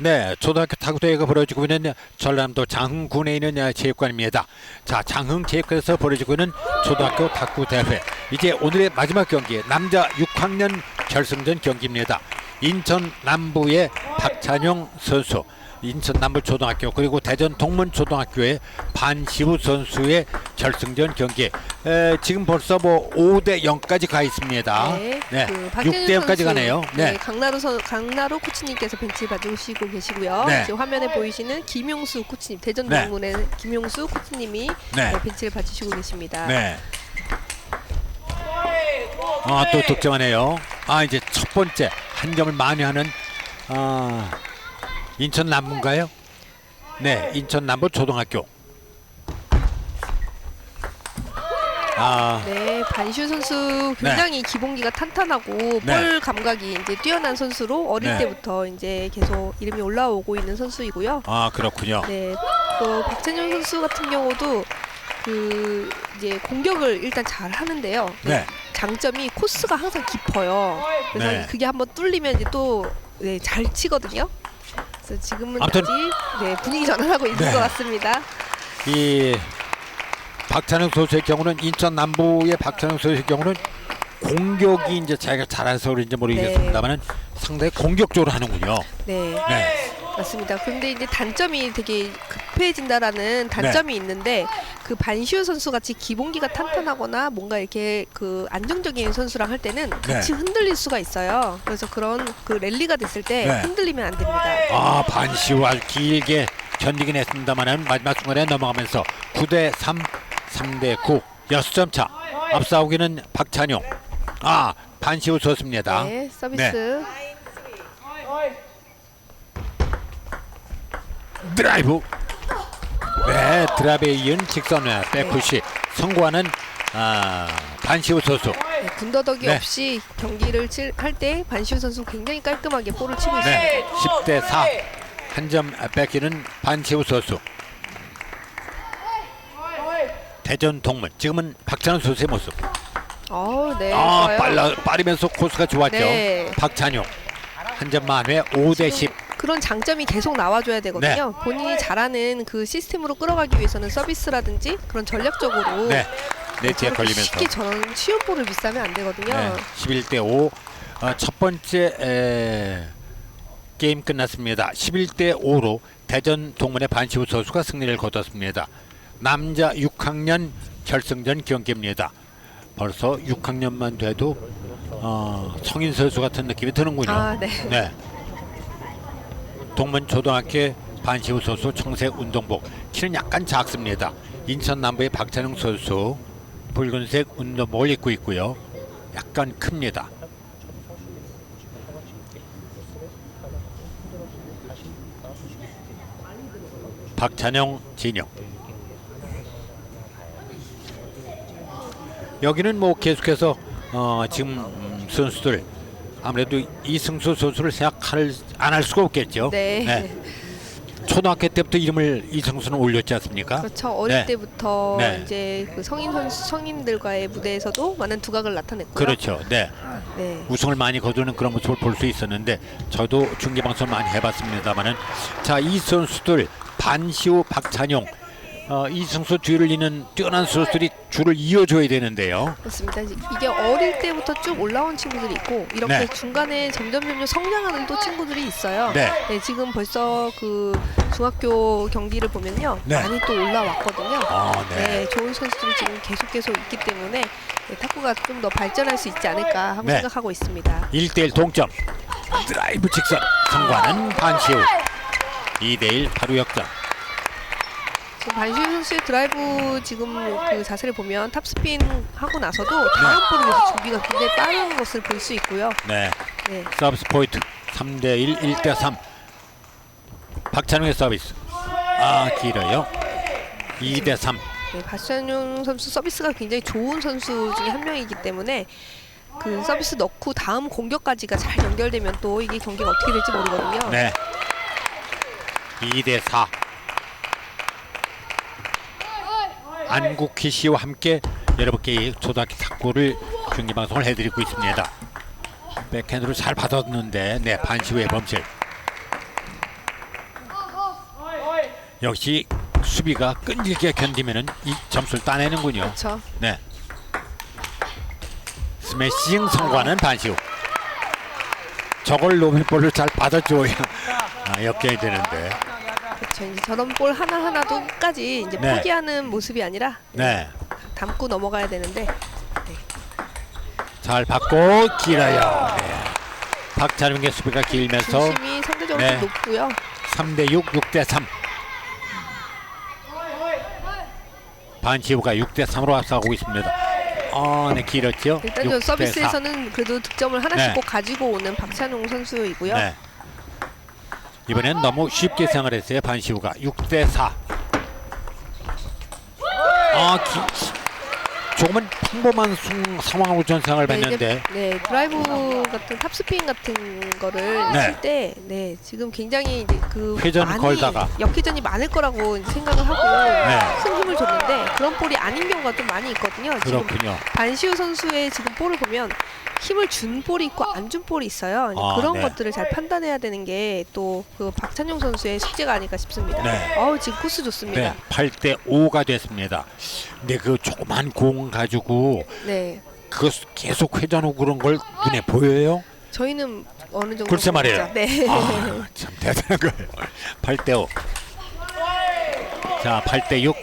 네, 초등학교 탁구 대회가 벌어지고 있는 전남도 장흥군에 있는 체육관입니다. 자, 장흥 체육관에서 벌어지고 있는 초등학교 탁구 대회. 이제 오늘의 마지막 경기 남자 6학년 결승전 경기입니다. 인천 남부의 박찬용 선수, 인천 남부 초등학교 그리고 대전 동문 초등학교의 반시우 선수의 결승전 경기. 에, 지금 벌써 뭐 5대 0까지 가 있습니다. 네, 네, 그 박재준 6대 0까지 선수, 가네요. 네, 네. 강나루 선 강나루 코치님께서 벤치 봐주시고 계시고요. 네. 지금 화면에 보이시는 김용수 코치님, 대전 네. 동문의 김용수 코치님이 네. 네, 벤치를 봐주시고 계십니다. 네. 아, 또 득점하네요. 아, 이제 첫 번째 한 점을 많이 하는 아, 인천 남부인가요? 네, 인천 남부 초등학교. 아, 네, 반슈 선수 굉장히 기본기가 탄탄하고 네. 볼 감각이 이제 뛰어난 선수로 어릴 네. 때부터 이제 계속 이름이 올라오고 있는 선수이고요. 아 그렇군요. 네, 또 박찬용 선수 같은 경우도 그 이제 공격을 일단 잘 하는데요. 네, 장점이 코스가 항상 깊어요. 그래서 네. 그게 한번 뚫리면 이제 또 네, 잘 치거든요. 그래서 지금은 아무튼- 아직 네, 분위기 전환하고 있는 네. 것 같습니다. 이 박찬영 선수의 경우는 인천 남부의 박찬영 선수의 경우는 공격이 이제 자기가 잘해서 그런지 모르겠습니다만은 상당히 공격적으로 하는군요. 네, 네, 맞습니다. 그런데 이제 단점이 되게 급해진다라는 단점이 있는데 그 반시우 선수 같이 기본기가 탄탄하거나 뭔가 이렇게 그 안정적인 선수랑 할 때는 같이 흔들릴 수가 있어요. 그래서 그런 그 랠리가 됐을 때 네. 흔들리면 안 됩니다. 아 반시우 아주 길게 견디긴 했습니다만은 마지막 순간에 넘어가면서 9대 3, 3대 9, 6점 차 앞서오기는 박찬용. 아 반시우 좋습니다. 네, 서비스. 드라이브. 네 드라이브에 이은 직선 백푸시 성공하는 아, 반시우 선수. 네, 군더더기 네. 없이 경기를 할 때 반시우 선수 굉장히 깔끔하게 볼을 치고 있습니다. 네 10대 4. 한 점 뺏기는 반시우 선수. 대전 동문 지금은 박찬호 선수의 모습. 어, 네. 아 좋아요. 빨라 빠르면서 코스가 좋았죠. 네. 박찬용 한 점 만회 5대 10. 그런 장점이 계속 나와줘야 되거든요. 네. 본인이 잘하는 그 시스템으로 끌어가기 위해서는 서비스라든지 그런 전략적으로 네. 네트에 걸리면서. 쉽게 저런 쉬운 볼을 비싸면 안 되거든요. 네. 11대 5. 어, 첫 번째 에, 게임 끝났습니다. 11대 5로 대전 동문의 반시우 선수가 승리를 거뒀습니다. 남자 6학년 결승전 경기입니다. 벌써 6학년만 돼도 어, 성인 선수 같은 느낌이 드는군요. 아, 네. 네. 동문 초등학교 반시우 선수 청색 운동복 키는 약간 작습니다. 인천 남부의 박찬영 선수 붉은색 운동복을 입고 있고요. 약간 큽니다. 박찬영 진영 여기는 뭐 계속해서 어, 지금 음, 선수들 아무래도 이승수 선수를 생각할 안할 수가 없겠죠. 네. 초등학교 때부터 이름을 이승수는 올렸지 않습니까? 그렇죠. 어릴 네. 때부터 네. 이제 그 성인 선수 성인들과의 무대에서도 많은 두각을 나타냈고요. 그렇죠. 네. 네. 우승을 많이 거두는 그런 모습을 볼 수 있었는데 저도 중계 방송 많이 해봤습니다만은 자 이 선수들 반시우 박찬용 어, 이승수 뒤를 잇는 뛰어난 선수들이 줄을 이어줘야 되는데요. 그렇습니다. 이게 어릴 때부터 쭉 올라온 친구들이 있고 이렇게 네. 중간에 점점 점점 성장하는 또 친구들이 있어요. 네. 지금 벌써 그 중학교 경기를 보면요 네. 많이 또 올라왔거든요. 아, 네. 네, 좋은 선수들이 지금 계속 계속 있기 때문에 네, 탁구가 좀 더 발전할 수 있지 않을까 하고 네. 생각하고 있습니다. 1대1 동점. 드라이브 직선 성과는 반시우. 2대1 바로 역전. 반시우 선수의 드라이브 지금 그 자세를 보면 탑스핀 하고 나서도 다음 볼을 위해서 준비가 굉장히 빠른 것을 볼 수 있고요. 네. 네. 서비스 포인트 3대 1 1대 3 박찬웅의 서비스 아 길어요 2대 3 네, 박찬용 선수 서비스가 굉장히 좋은 선수 중에 한 명이기 때문에 그 서비스 넣고 다음 공격까지가 잘 연결되면 또 이게 경기가 어떻게 될지 모르거든요. 네 2대 4 안국희 씨와 함께 여러분께 이 초등학교 탁구를 중계 방송을 해드리고 있습니다 백핸드로 잘 받았는데 네 반시우의 범실 역시 수비가 끈질게 견디면은 이 점수를 따내는군요. 그렇죠. 네. 스매싱 성공하는 반시우. 저걸 노밀볼을 잘 받아줘야 아, 역전이 되는데. 그렇죠. 이제 저런 볼 하나 하나도 끝까지 이제 네. 포기하는 모습이 아니라 네. 담고 넘어가야 되는데 잘 받고 길어요. 네. 박찬웅의 수비가 길면서 중심이 상대적으로 네. 좀 높고요. 3대 6, 6대 3. 반시우가 6대 3으로 앞서가고 있습니다. 아, 네, 길었죠. 일단 6대 저 4. 서비스에서는 그래도 득점을 하나씩 네. 꼭 가지고 오는 박찬용 선수이고요. 네. 이번엔 너무 쉽게 생각을 했어요. 반시우가 6대 4. 아, 기, 조금은 평범한 숭, 상황으로 전 생각을 네, 했는데 이제, 네 드라이브 같은 탑스핀 같은 거를 네. 칠 때, 네 지금 굉장히 이제 그 회전 많이 걸다가. 역회전이 많을 거라고 생각을 하고 네. 큰 힘을 줬는데 그런 볼이 아닌 경우가 좀 많이 있거든요. 그렇군요. 반시우 선수의 지금 볼을 보면 힘을 준 볼이 있고 안 준 볼이 있어요. 아, 그런 네. 것들을 잘 판단해야 되는 게 또 그 박찬용 선수의 숙제가 아닐까 싶습니다. 네. 어우 지금 코스 좋습니다. 네, 8대 5가 됐습니다. 근데 그 조그만 공 가지고 네. 그 계속 회전하고 그런 걸 눈에 보여요? 저희는 어느 정도 글쎄 말이에요. 네. 아, 참 대단한 거예요. 8대 5. 자, 8대 6.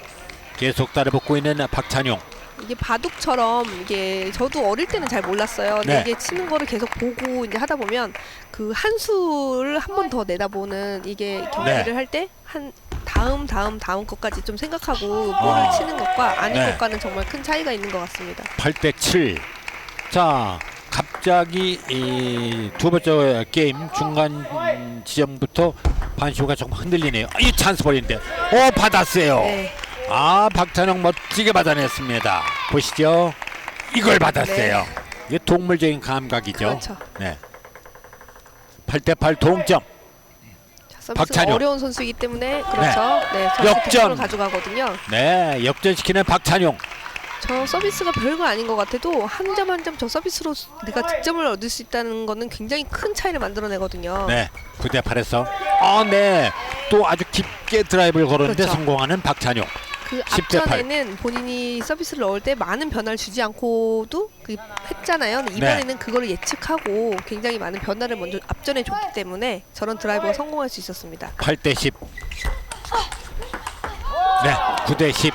계속 따라붙고 있는 박찬용. 이게 바둑처럼 이게 저도 어릴 때는 잘 몰랐어요. 근데 네. 이게 치는 거를 계속 보고 이제 하다 보면 그 한 수를 한 번 더 내다보는 이게 경기를 네. 할때 한 다음 다음 다음 것까지 좀 생각하고 볼을 아. 치는 것과 아닌 네. 것과는 정말 큰 차이가 있는 것 같습니다. 8대 7. 자, 갑자기 이 두 번째 게임 중간 지점부터 반시호가 조금 흔들리네요. 아, 이 찬스 볼인데. 어, 받았어요. 네. 아, 박찬영 멋지게 받아냈습니다. 보시죠. 이걸 받았어요. 이게 동물적인 감각이죠. 네. 그렇죠. 네. 8대 8 동점. 자, 박찬용. 어려운 선수이기 때문에 그렇죠. 네. 역전. 역전 가져가거든요. 네, 역전시키는 박찬용. 저 서비스가 별거 아닌 것 같아도 한 점 한 점 저 서비스로 내가 득점을 얻을 수 있다는 거는 굉장히 큰 차이를 만들어내거든요. 네, 9대 8에서 아, 네. 또 아주 깊게 드라이브를 걸었는데 그렇죠. 성공하는 박찬용. 그 10대 앞전에는 본인이 서비스를 넣을 때 많은 변화를 주지 않고도 그 했잖아요. 근데 네. 이번에는 그거를 예측하고 굉장히 많은 변화를 먼저 앞전에 줬기 때문에 저런 드라이버가 성공할 수 있었습니다. 8대 10. 네, 9대 10.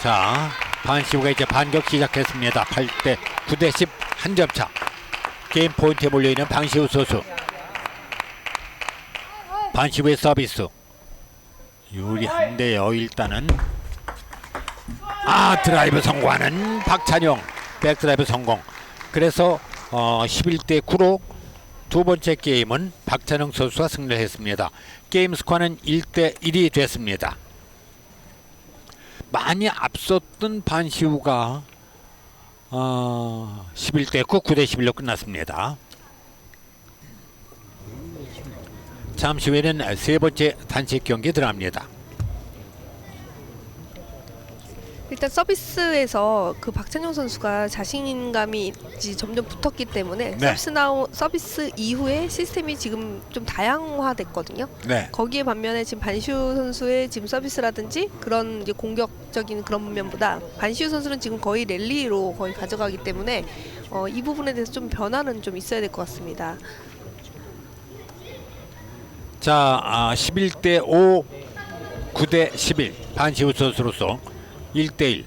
자, 반시우가 이제 반격 시작했습니다. 8대 9대 10 한 점 차. 게임 포인트에 몰려 있는 방시우 선수. 반시우의 서비스. 유리한데요. 일단은 아 드라이브 성공하는 박찬영 백 드라이브 성공. 그래서 어, 11대 9로 두 번째 게임은 박찬영 선수가 승리를 했습니다. 게임 스코어는 1대 1이 됐습니다. 많이 앞섰던 반시우가 어, 11대 9, 9대 11로 끝났습니다. 잠시 후에는 세 번째 단식 경기 들어갑니다. 일단 서비스에서 그 박찬용 선수가 자신감이 이제 점점 붙었기 때문에 네. 서비스 나오 서비스 이후에 시스템이 지금 좀 다양화됐거든요. 네. 거기에 반면에 지금 반슈 선수의 지금 서비스라든지 그런 이제 공격적인 그런 면보다 반슈 선수는 지금 거의 랠리로 거의 가져가기 때문에 어, 이 부분에 대해서 좀 변화는 좀 있어야 될 것 같습니다. 자, 아, 11대 5, 9대 11 반시우 선수로서 1대 1.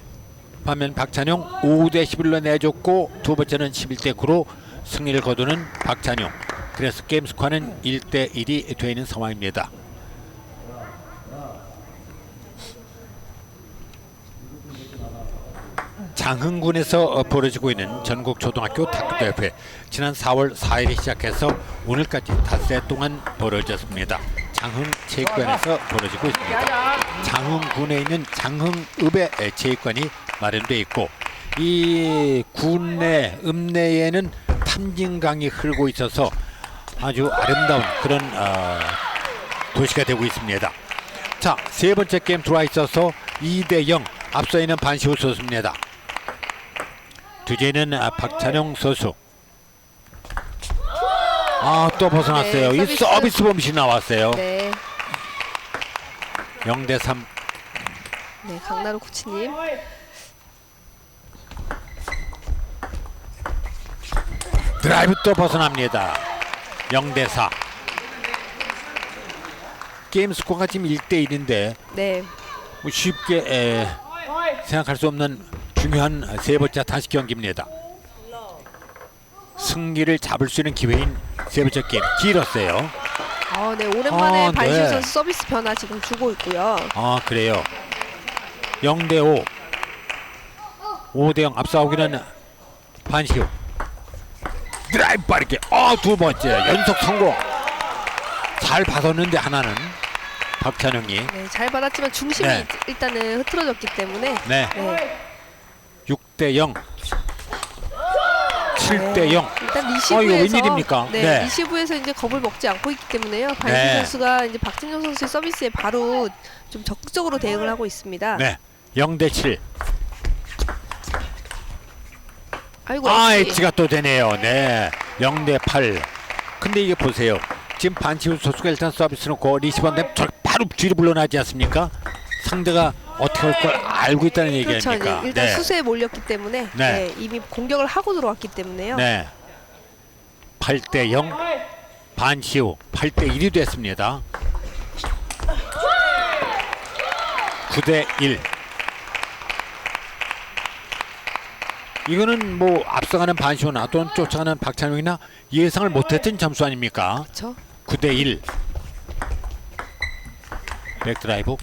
반면 박찬용 5대 11로 내줬고 두 번째는 11대 9로 승리를 거두는 박찬용. 그래서 게임 스코어는 1대 1이 되어 있는 상황입니다. 장흥군에서 어, 벌어지고 있는 전국 초등학교 탁구 대회 지난 4월 4일에 시작해서 오늘까지 닷새 동안 벌어졌습니다. 장흥 체육관에서 벌어지고 있습니다. 장흥군에 있는 장흥읍의 체육관이 마련돼 있고 이 군내 읍내에는 탐진강이 흐르고 있어서 아주 아름다운 그런 어, 도시가 되고 있습니다. 자, 세 번째 게임 들어와 있어서 2대 0 앞서 있는 반시호 선수입니다. 주제는 아, 박찬용 선수. 아, 또 벗어났어요. 네, 이 서비스. 서비스 범실 나왔어요. 네. 0대 3. 네, 강나루 코치님. 드라이브 또 벗어납니다. 0대 4. 게임 스코어가 지금 1대 1인데 네, 뭐 쉽게 에, 생각할 수 없는 중요한 세 번째 단식 경기입니다. 승기를 잡을 수 있는 기회인 세 번째 게임 길었어요. 어, 네 오랜만에 아, 반시우 네. 선수 서비스 변화 지금 주고 있고요. 아 그래요. 0대 5. 5대 0 앞서오기는 반시우. 드라이브 빠르게. 어두 번째 연속 성공. 잘 받았는데 하나는 박찬영이. 네, 잘 받았지만 중심이 네. 일단은 흐트러졌기 때문에 네. 네, 6대 0. 7대 0. 일단 어, 이거 리시브에서 웬일입니까? 네, 네. 리시브에서 이제 겁을 먹지 않고 있기 때문에요. 반시 네. 선수가 이제 박진영 선수의 서비스에 바로 좀 적극적으로 대응을 하고 있습니다. 네. 0대 7. 아이고 아, 엣지. 엣지가 또 되네요. 네. 0대 8. 근데 이게 보세요. 지금 반치우 선수가 일단 서비스 놓고 저 바로 뒤로 물러나지 않습니까? 상대가 어떻게 할 걸 알고 있다는 얘기 그렇죠. 아닙니까? 이제 일단 네. 수세에 몰렸기 때문에 네. 네, 이미 공격을 하고 들어왔기 때문에요. 네. 8대 0. 반시우 8대 1이 됐습니다. 9대 1. 이거는 뭐 앞서가는 반시우나 또는 쫓아가는 박찬용이나 예상을 못했던 점수 아닙니까? 그렇죠. 9대 1. 백드라이브.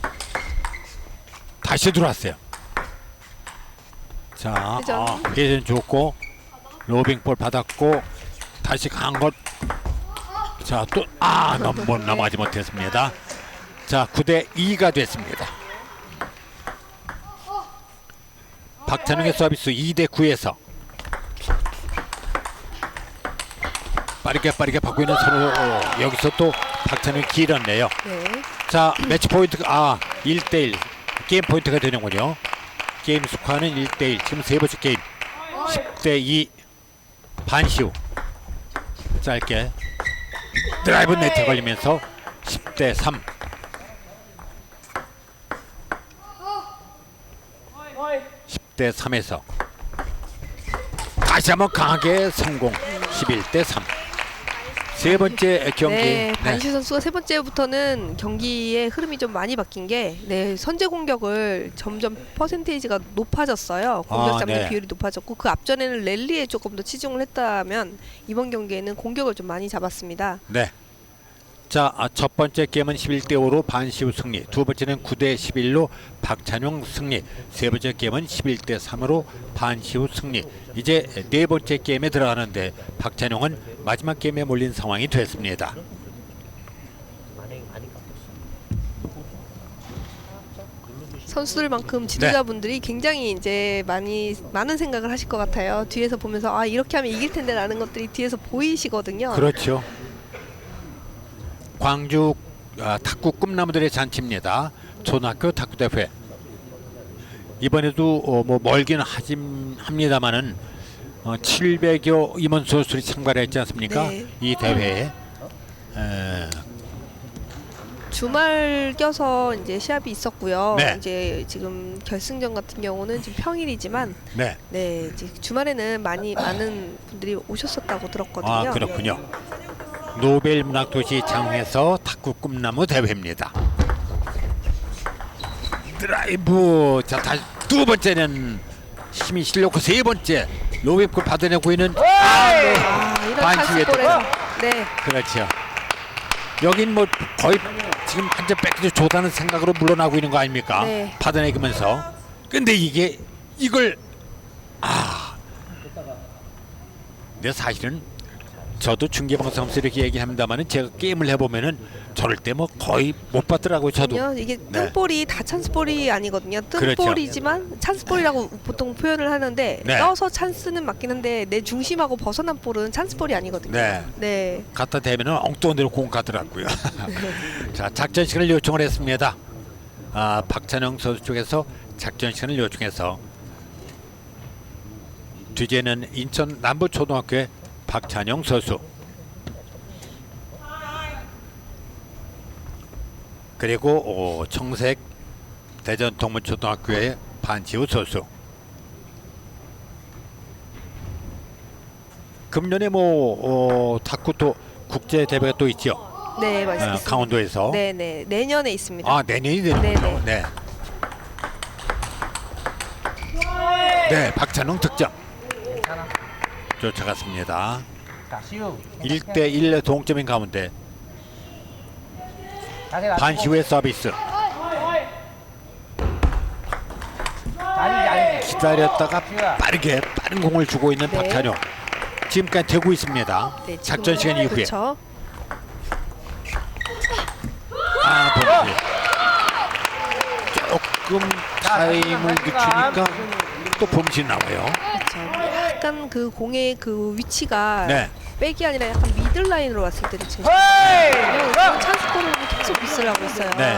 다시 들어왔어요. 자, 회전. 아, 회전 좋고 로빙볼 받았고 다시 간 것. 자, 또 아, 넘, 못 넘어가지 못했습니다. 자, 9대 2가 됐습니다. 박찬웅의 서비스 2대 9에서 빠르게 빠르게 받고 있는 서로 어, 여기서 또 박찬웅이 길었네요. 네. 자 매치 포인트가 아 1대 1 게임 포인트가 되는군요. 게임 스코어는 1대1 지금 세 번째 게임. 10대2 반시우. 짧게 드라이브 네트 걸리면서 10대3 10대3에서 다시 한번 강하게 성공. 11대 3 세 번째 경기 네, 반시 선수가 세 번째부터는 경기의 흐름이 좀 많이 바뀐 게 네, 선제 공격을 점점 퍼센테이지가 높아졌어요. 공격 아, 잡는 네. 비율이 높아졌고 그 앞전에는 랠리에 조금 더 치중을 했다면 이번 경기에는 공격을 좀 많이 잡았습니다. 네. 자, 아, 첫 번째 게임은 11대 5로 반시우 승리. 두 번째는 9대 11로 박찬용 승리. 세 번째 게임은 11대 3으로 반시우 승리. 이제 네 번째 게임에 들어가는데 박찬용은 마지막 게임에 몰린 상황이 됐습니다. 선수들만큼 네. 지도자분들이 굉장히 이제 많이 많은 생각을 하실 것 같아요. 뒤에서 보면서 아 이렇게 하면 이길 텐데라는 것들이 뒤에서 보이시거든요. 그렇죠. 광주 아, 탁구 꿈나무들의 잔치입니다. 초등학교 탁구 대회. 이번에도 어, 뭐 멀기는 하진 합니다만은 어, 700여 임원 선수들이 참가를 했지 않습니까? 네. 이 대회에. 에, 주말 껴서 이제 시합이 있었고요. 네. 이제 지금 결승전 같은 경우는 지금 평일이지만 네. 네 이제 주말에는 많이 많은 분들이 오셨었다고 들었거든요. 아 그렇군요. 노벨 문학도시 장에서 탁구 꿈나무 대회입니다. 드라이브 자두 번째는 힘이 실렸고 세 번째 로웹골 받아내고 있는 아, 네. 아 이런 반시에 네 그렇죠. 여긴 뭐 거의 지금 한점 뺏기도 좋다는 생각으로 물러나고 있는 거 아닙니까? 네. 받아내면서. 근데 이게 이걸 아. 근데 사실은 저도 중계방송에서 이렇게 얘기합니다만은 제가 게임을 해보면은 저럴 때 뭐 거의 못 받더라고요. 저도. 이게 네. 뜬볼이 다 찬스볼이 아니거든요. 그렇죠. 뜬볼이지만 찬스볼이라고 보통 표현을 하는데 네. 떠서 찬스는 맞긴 한데 내 중심하고 벗어난 볼은 찬스볼이 아니거든요. 네. 네. 갖다 대면은 엉뚱한 데로 공 가더라고요. 자 작전 시간을 요청을 했습니다. 아 박찬영 선수 쪽에서 작전 시간을 요청해서 뒤제는 인천 남부초등학교의 박찬영 선수. 그리고 어, 청색 대전 동문초등학교의 반지우 선수. 금년에 뭐 어, 탁구도 국제 대회가 또 있죠. 네, 어, 맞습니다. 강원도에서. 네, 네. 내년에 있습니다. 아 내년이 되는군요. 네. 네, 박찬웅 득점 쫓아갔습니다. 자, 시우. 1대 1 동점인 가운데 반시우의 서비스 기다렸다가 빠르게 빠른 공을 주고 있는 네. 박찬웅 지금까지 되고 있습니다. 네, 지금- 작전 시간 이후에 그렇죠. 아 범실 조금 타임을 늦추니까 또 범실 나와요. 약간 그 공의 그 위치가 네, 백이 아니라 약간 미들 라인으로 왔을 때는 지금! 지금 찬스볼을 계속 미스를 하고 있어요. 네.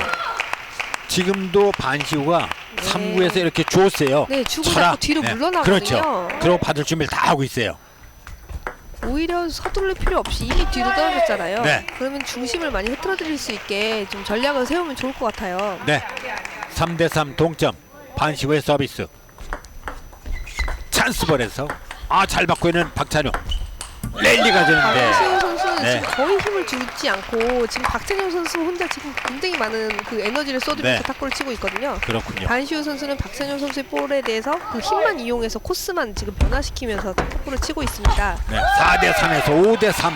지금도 반시우가 네. 3구에서 이렇게 줬어요. 네, 주고. 자꾸 뒤로 네, 물러나거든요. 그렇죠. 그리고 받을 준비를 다 하고 있어요. 오히려 서두를 필요 없이 이미 뒤로 떨어졌잖아요. 네. 그러면 중심을 많이 흐트러뜨릴 수 있게 좀 전략을 세우면 좋을 것 같아요. 네. 3대 3 동점. 반시우의 서비스. 찬스볼에서 아 잘 받고 있는 박찬용. 랠리가 되는데 박시우 선수는 네. 지금 거의 힘을 주지 않고 지금 박찬영 선수 혼자 지금 굉장히 많은 그 에너지를 쏟으면서 네. 탁구를 치고 있거든요. 그렇군요. 반시우 선수는 박찬영 선수의 볼에 대해서 그 힘만 이용해서 코스만 지금 변화시키면서 탁구를 치고 있습니다. 네. 4대 3에서 5대 3.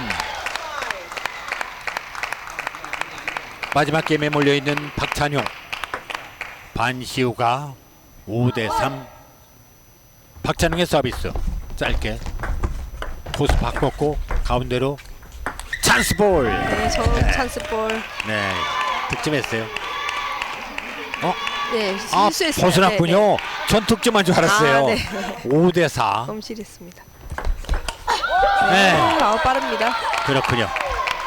마지막 게임에 몰려 있는 박찬용. 반시우가 5대 3. 박찬용의 서비스. 짧게 코스 바꿨고 가운데로 찬스 볼. 네, 저 네. 찬스볼. 네. 득점했어요. 어? 네, 아, 실수했어요. 벗어났군요. 전 득점한 줄 알았어요. 아, 네. 5대 4. 검실했습니다. 네. 아, 빠릅니다. 그렇군요.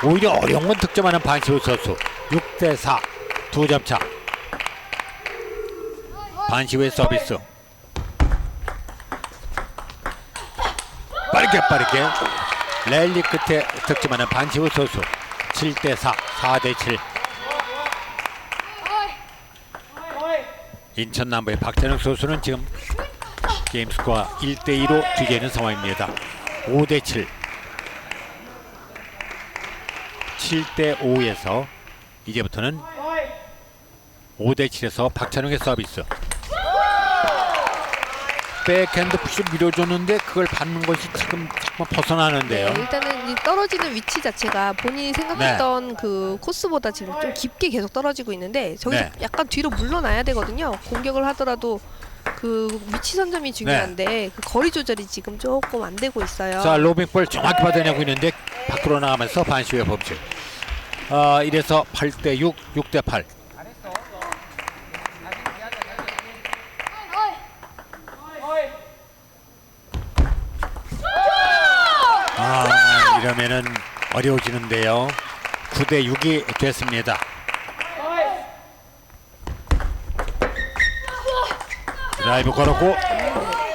오히려 어려운 건 득점하는 반시우 선수. 6대 4. 두 점 차. 반시우의 서비스. 빠르게 빠르게 랠리 끝에 득점하는 반시우 선수. 7대 4. 4대 7. 인천 남부의 박태능 선수는 지금 게임 스코어 1대 2로 뒤져 있는 상황입니다. 5대 7. 7대 5에서 이제부터는 5대 7에서 박찬웅의 서비스. 백핸드 푸시 밀어줬는데 그걸 받는 것이 지금 정말 벗어나는데요. 네, 일단은 이 떨어지는 위치 자체가 본인이 생각했던 그 코스보다 지금 좀 깊게 계속 떨어지고 있는데 저기서 네. 약간 뒤로 물러나야 되거든요. 공격을 하더라도 그 위치 선점이 중요한데 그 거리 조절이 지금 조금 안 되고 있어요. 자 로빙볼 정확히 받아내고 있는데 밖으로 나가면서 반시의 범실. 아 이래서 8 대 6, 6 대 8. 아 이러면은 어려워지는데요. 9대 6이 됐습니다. 드라이브 걸었고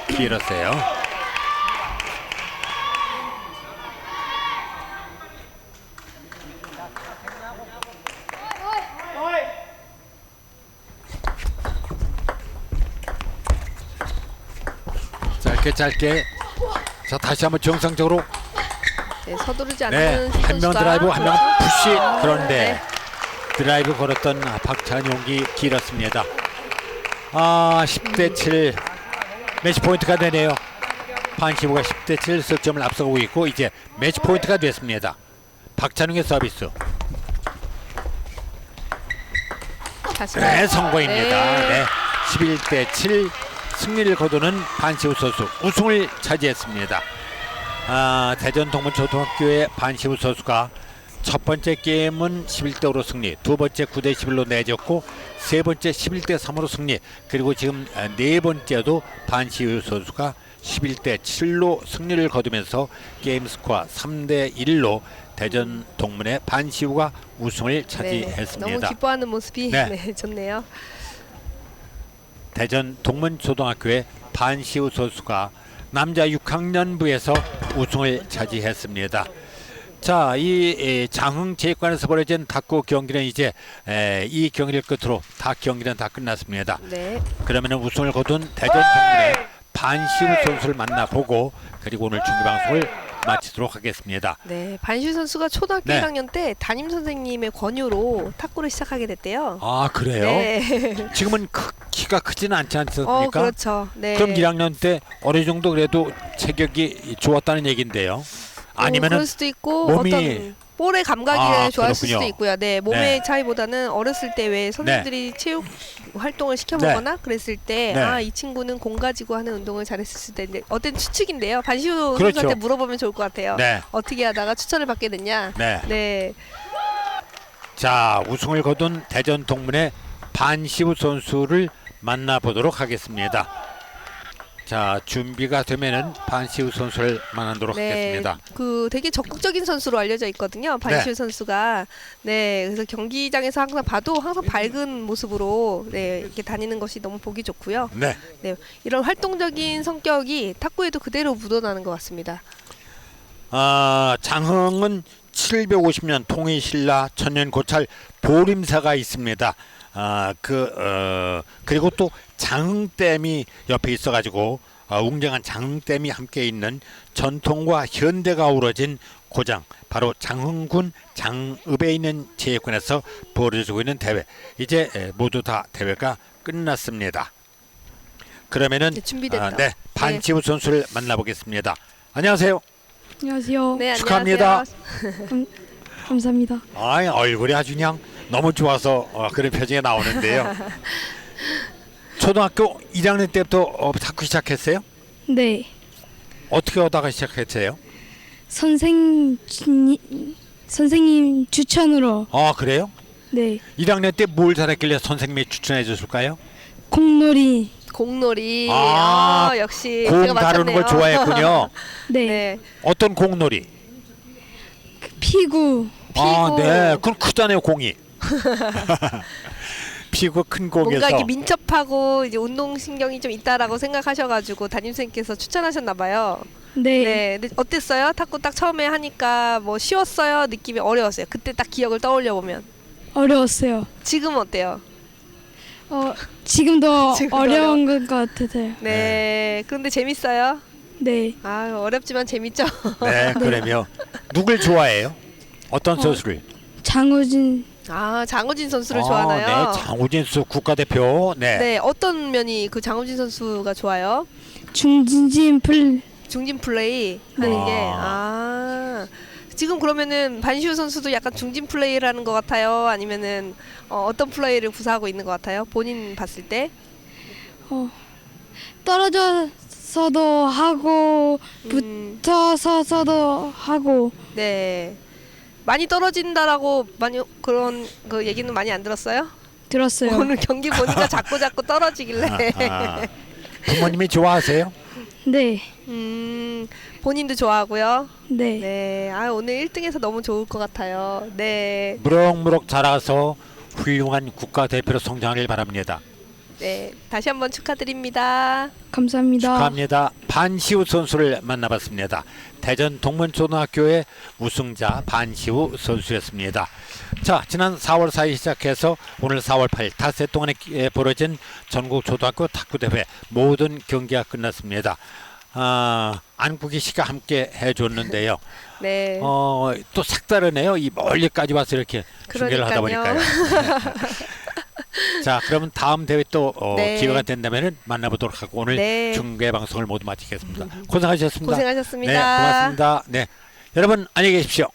길었어요. 짧게 짧게 자 다시 한번 정상적으로 네, 서두르지 네, 않는 한명 선수가 드라이브 한 명 푸시 아, 그런데 네. 드라이브 걸었던 박찬용이 길었습니다. 아 10대 7 매치 포인트가 되네요. 판시부가 10대 7 석점을 앞서가고 있고 이제 매치 포인트가 됐습니다. 박찬용의 서비스 다시 네 성공입니다. 네. 네 11대 7 승리를 거두는 반시우 선수 우승을 차지했습니다. 아, 대전 동문초등학교의 반시우 선수가 첫 번째 게임은 11대 5로 승리, 두 번째 9대 11로 내줬고 세 번째 11대 3으로 승리. 그리고 지금 아, 네 번째도 반시우 선수가 11대 7로 승리를 거두면서 게임 스코어 3대 1로 대전 동문의 반시우가 우승을 네, 차지했습니다. 너무 기뻐하는 모습이 네. 네. 좋네요. 대전 동문초등학교의 반시우 선수가 남자 6학년부에서 우승을 차지했습니다. 자, 이 에, 장흥 체육관에서 벌어진 탁구 경기는 이제 에, 이 경기를 끝으로 다 경기는 다 끝났습니다. 네. 그러면 우승을 거둔 대전 동문의 반시우 선수를 만나보고 그리고 오늘 중계 방송을 마치도록 하겠습니다. 네, 반슈 선수가 초등학교 네. 1학년 때 담임 선생님의 권유로 탁구를 시작하게 됐대요. 아 그래요? 네. 지금은 크, 키가 크지는 않지 않습니까? 어, 그렇죠. 네. 그럼 1학년 때 어느 정도 그래도 체격이 좋았다는 얘기인데요. 어, 아니면은 있고 몸이- 어떤 볼의 감각이 아, 좋았을 그렇군요. 수도 있고요. 네, 몸의 네. 차이보다는 어렸을 때 왜 선생님들이 체육 활동을 시켜보거나 그랬을 때 네. 아 이 친구는 공 가지고 하는 운동을 잘했을 텐데 어떤 추측인데요. 반시우 그렇죠. 선수한테 물어보면 좋을 것 같아요. 네, 어떻게 하다가 추천을 받게 됐냐? 네. 네, 자 우승을 거둔 대전 동문의 반시우 선수를 만나보도록 하겠습니다. 자 준비가 되면은 반시우 선수를 만나도록 네, 하겠습니다. 그 되게 적극적인 선수로 알려져 있거든요. 반시우 네. 선수가 네, 그래서 경기장에서 항상 봐도 항상 밝은 모습으로 네 이렇게 다니는 것이 너무 보기 좋고요. 네. 이런 활동적인 성격이 탁구에도 그대로 묻어나는 것 같습니다. 아 장흥은 750년 통일신라 천년고찰 보림사가 있습니다. 아 그 어, 그리고 또 장흥댐이 옆에 있어가지고 어, 웅장한 장흥댐이 함께 있는 전통과 현대가 어우러진 고장 바로 장흥군 장읍에 있는 체육관에서 벌어지고 있는 대회 이제 에, 모두 다 대회가 끝났습니다. 그러면은 네, 준비됐다. 아, 네 반치우 선수를 만나보겠습니다. 안녕하세요. 안녕하세요. 네, 축하합니다. 안녕하세요. 감사합니다. 아 얼굴이 아주 그냥 너무 좋아서 어, 그런 표정이 나오는데요. 초등학교 1학년 때부터 어, 탁구 시작했어요? 네. 어떻게 하다가 시작했어요? 선생 선생님 추천으로 아 그래요? 네. 1학년 때 뭘 잘했길래 선생님이 추천해 줬을까요? 공놀이 공놀이. 아, 아, 역시 공 제가 다루는 맞췄네요. 걸 좋아했군요. 네. 네. 어떤 공놀이? 피구 아, 피구. 네. 그건 크다네요, 공이. 피구 큰 뭔가 공에서 이렇게 민첩하고 이제 운동 신경이 좀 있다라고 생각하셔가지고 담임 선생님께서 추천하셨나 봐요. 네. 네. 근데 어땠어요? 탁구 딱 처음에 하니까 뭐 쉬웠어요? 느낌이 어려웠어요? 그때 딱 기억을 떠올려 보면 어려웠어요. 지금 어때요? 어 지금도 지금도 어려운 것 같아요. 네. 그런데 재밌어요? 네. 아 어렵지만 재밌죠. 네, 그러면 누굴 좋아해요? 어떤 어, 선수를? 장우진 아 장우진 선수를 아, 좋아하나요? 네, 장우진 선수 국가대표. 네. 네, 어떤 면이 그 장우진 선수가 좋아요? 중진진 플 중진 플레이 하는 네. 게 아. 지금 그러면은 반시우 선수도 약간 중진 플레이를 하는 것 같아요? 아니면은 어, 어떤 플레이를 구사하고 있는 것 같아요? 본인 봤을 때? 어, 떨어져서도 하고 음, 붙어서서도 하고 네. 많이 떨어진다라고 많이 그런 그 얘기는 많이 안 들었어요? 들었어요. 오늘 경기 보니까 자꾸 자꾸 떨어지길래. 아, 부모님이 좋아하세요? 네. 음, 본인도 좋아하고요. 네. 네. 아, 오늘 1등해서 너무 좋을 것 같아요. 네. 무럭무럭 자라서 훌륭한 국가대표로 성장하길 바랍니다. 네. 다시 한번 축하드립니다. 감사합니다. 축하합니다. 반시우 선수를 만나봤습니다. 대전 동문초등학교의 우승자 반시우 선수였습니다. 자, 지난 4월 4일 시작해서 오늘 4월 8일 닷새 동안에 에, 벌어진 전국 초등학교 탁구 대회 모든 경기가 끝났습니다. 아, 안국희 씨가 함께 해줬는데요. 네. 어, 또 색다르네요. 이 멀리까지 와서 이렇게 중계를 하다 그러니까요. 보니까요. 자, 그러면 다음 대회 또 어, 네. 기회가 된다면 만나보도록 하고 오늘 네. 중계 방송을 모두 마치겠습니다. 고생하셨습니다. 고생하셨습니다. 네, 고맙습니다. 네, 여러분 안녕히 계십시오.